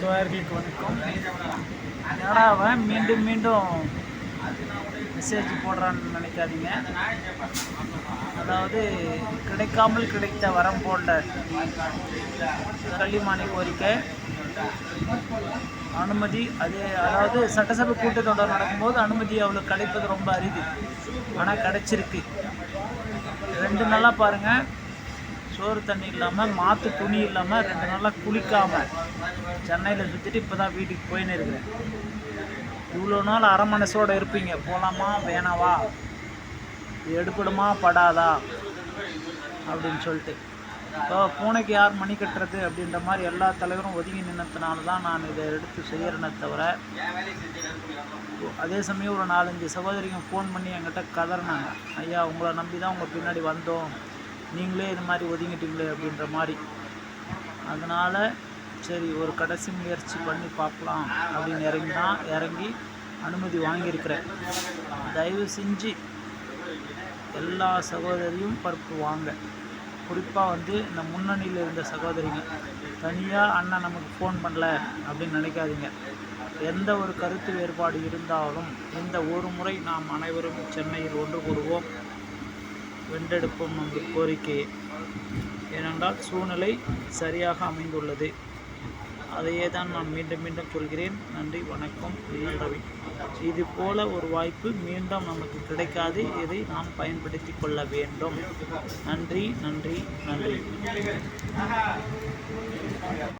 தோழர்களுக்கு வணக்கம் என்னடா அவன் மீண்டும் மீண்டும் மெசேஜ் போடுறான்னு நினைக்காதீங்க. அதாவது கிடைக்காமல் கிடைத்த வரம் போன்ற கள்ளிமானி கோரிக்கை. அனுமதி அது அதாவது சட்டசபை கூட்டத்தொடர் நடக்கும்போது அனுமதி அவளுக்கு கிடைப்பது ரொம்ப அரிது. ஆனால் கிடைச்சிருக்கு. ரெண்டு நாளாக பாருங்கள் சோறு தண்ணி இல்லாமல் மாற்று துணி இல்லாமல் ரெண்டு நாளாக குளிக்காமல் சென்னையில் சுற்றிட்டு இப்போ தான் வீட்டுக்கு போயின்னு இருக்கிறேன். இவ்வளோ நாள் அரை மனசோடு இருப்பீங்க. போகலாமா வேணாவா? எடுப்படுமா படாதா? அப்படின்னு சொல்லிட்டு. இப்போ பூனைக்கு யார் மணி கட்டுறது அப்படின்ற மாதிரி எல்லா தலைவரும் ஒதுங்கி நின்னத்தினால தான் நான் இதை எடுத்து செய்கிறேனே தவிர அதே சமயம் ஒரு நாலஞ்சு சகோதரிங்க ஃபோன் பண்ணி என்கிட்ட கதறினாங்க. ஐயா உங்களை நம்பி தான் உங்கள் பின்னாடி வந்தோம். நீங்களே இது மாதிரி ஒதுங்கிட்டீங்களே அப்படின்ற மாதிரி. அதனால் சரி ஒரு கடைசி முயற்சி பண்ணி பார்க்கலாம் அப்படின்னு இறங்கி தான் இறங்கி அனுமதி வாங்கியிருக்கிறேன். தயவு செஞ்சு எல்லா சகோதரியும் பருப்பு வாங்க. குறிப்பாக வந்து இந்த முன்னணியில் இருந்த சகோதரிங்க. தனியாக அண்ணன் நமக்கு ஃபோன் பண்ணல அப்படின்னு நினைக்காதீங்க. எந்த ஒரு கருத்து வேறுபாடு இருந்தாலும் இந்த ஒரு முறை நாம் அனைவரும் சென்னையில் ஒன்று கூடுவோம் வென்றெடுப்போம் நமது கோரிக்கையை ஏனென்றால் சூழ்நிலை சரியாக அமைந்துள்ளது. அதையே தான் நான் மீண்டும் மீண்டும் சொல்கிறேன். நன்றி வணக்கம் விஎல் ரவி. இது போல ஒரு வாய்ப்பு மீண்டும் நமக்கு கிடைக்காது. இதை நாம் பயன்படுத்தி கொள்ள வேண்டும். நன்றி நன்றி நன்றி.